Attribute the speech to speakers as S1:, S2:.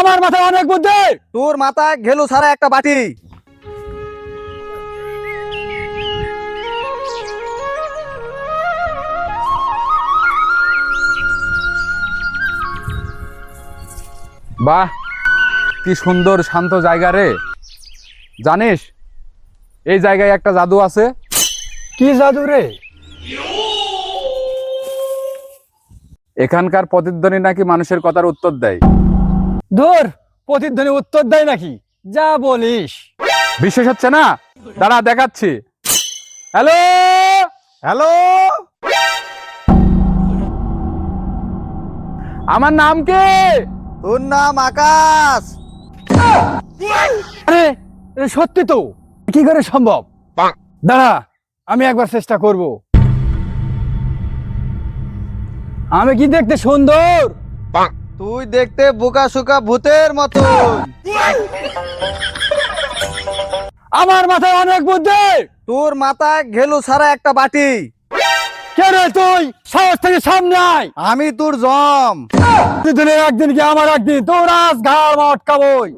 S1: আমার মাথায় অনেক বুদ্ধি।
S2: তোর মাথায় ঘেলু সারা একটা বাটি।
S3: বাহ কি সুন্দর শান্ত জায়গা রে। জানিস এই জায়গায় একটা জাদু আছে।
S1: কি জাদু রে?
S3: এখানকার প্রতিধ্বনি নাকি মানুষের কথার উত্তর দেয়।
S1: ধর প্রতিধ্বনি উত্তর দেয় নাকি? যা বলিস।
S3: বিশ্বাস হচ্ছে না? দাঁড়া দেখাচ্ছি। হ্যালো?
S2: হ্যালো?
S3: আমার নাম কি?
S2: তোর নাম আকাশ।
S1: আরে সত্যি তো? কি করে সম্ভব? দাঁড়া আমি একবার চেষ্টা করব। আমি কি দেখতে সুন্দর?
S2: তুই দেখতে বোকা সুকা ভূতের মতো
S1: আমার মাথায় অনেক বুদ্ধি।
S2: তোর মাথায় ঘেলু সারা একটা বাটি।
S1: কে রে তুই? সাহস থেকে সামনে আয়।
S2: আমি তোর জম।
S1: প্রতিদিনের একদিন কি আমার একদিন? তোর আজ ঘাড় মটকাবই।